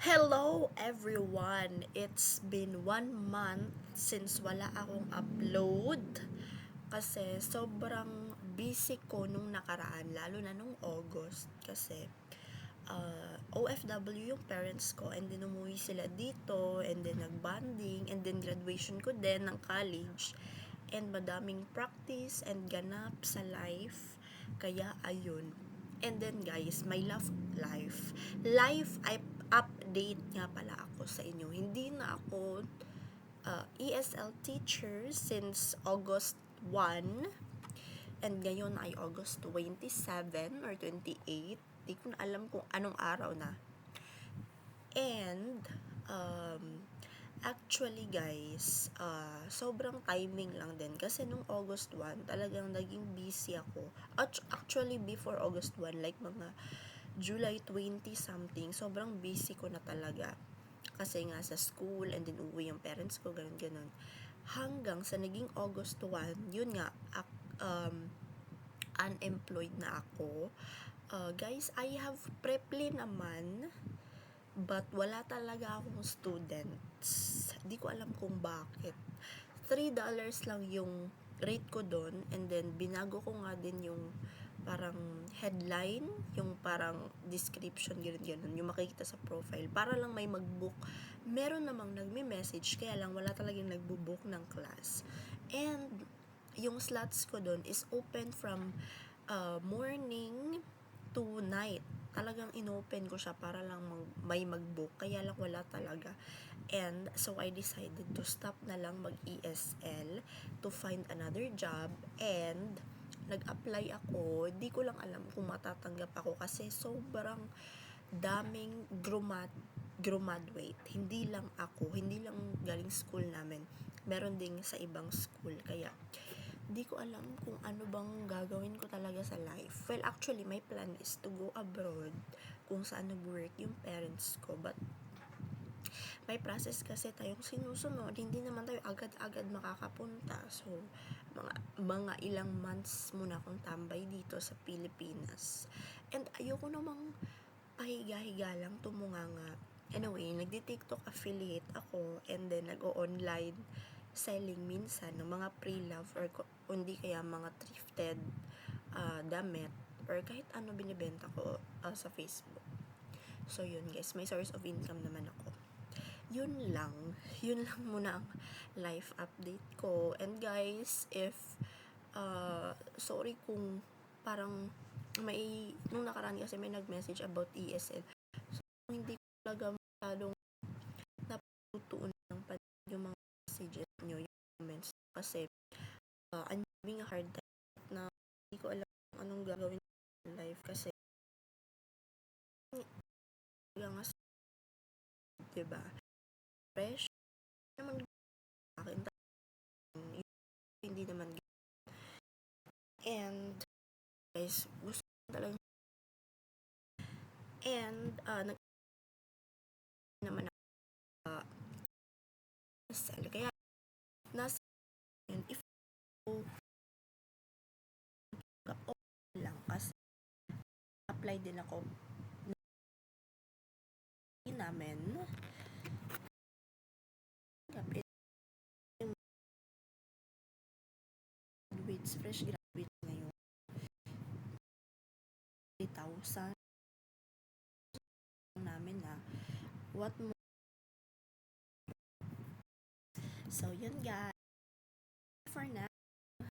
Hello everyone! It's been one month since wala akong upload kasi sobrang busy ko nung nakaraan lalo na nung August kasi uh, OFW yung parents ko and then umuwi sila dito and then nagbanding and then graduation ko din ng college and madaming practice and ganap sa life. Kaya ayun. And then guys my love life. Life I update nga pala ako sa inyo. Hindi na ako uh, ESL teacher since August 1 and ngayon ay August 27 or 28 di ko na alam kung anong araw na. And um, actually guys uh, sobrang timing lang din. Kasi nung August 1 talagang naging busy ako. Act- actually before August 1 like mga July 20 something sobrang busy ko na talaga. Kasi nga sa school and then uwi yung parents ko ganun ganun. Hanggang sa naging August 1 yun nga um, unemployed na ako. Uh, guys I have preply naman but wala talaga akong students. Di ko alam kung bakit. 3 dollars lang yung rate ko doon and then binago ko nga din yung parang headline, yung parang description, ganun ganun, yung makikita sa profile, para lang may mag-book. Meron namang nagme-message, kaya lang wala talagang nagbo-book ng class. And, yung slots ko doon is open from uh, morning to night. Talagang inopen ko siya para lang mag- may mag-book, kaya lang wala talaga. And, so I decided to stop na lang mag-ESL to find another job and nag-apply ako, di ko lang alam kung matatanggap ako kasi sobrang daming grumad graduate. Hindi lang ako, hindi lang galing school namin. Meron ding sa ibang school. Kaya, di ko alam kung ano bang gagawin ko talaga sa life. Well, actually, my plan is to go abroad kung saan nag-work yung parents ko. But, may process kasi tayong sinusunod. Hindi naman tayo agad-agad makakapunta. So, mga, mga ilang months muna akong tambay dito sa Pilipinas. And ayoko namang pahiga-higa lang tumunganga. Anyway, nagdi-TikTok affiliate ako and then nag-o-online selling minsan ng mga pre-love or hindi kaya mga thrifted uh, damit or kahit ano binibenta ko uh, sa Facebook. So yun guys, may source of income naman ako yun lang. Yun lang muna ang life update ko. And guys, if, uh, sorry kung parang may, nung nakaraan kasi may nag-message about ESL. So, hindi ko talaga masyadong naputuon ng pansin yung mga messages nyo, yung comments. Kasi, uh, I'm having a hard time na hindi ko alam anong gagawin in life kasi nga diba fresh naman akin. Hindi naman and guys gusto ko talaga and uh, nag naman uh, sell kaya nasa and if okay lang. Kasi apply din ako. Namin graduates, fresh graduates ngayon. 3,000 namin na what more so yun guys for now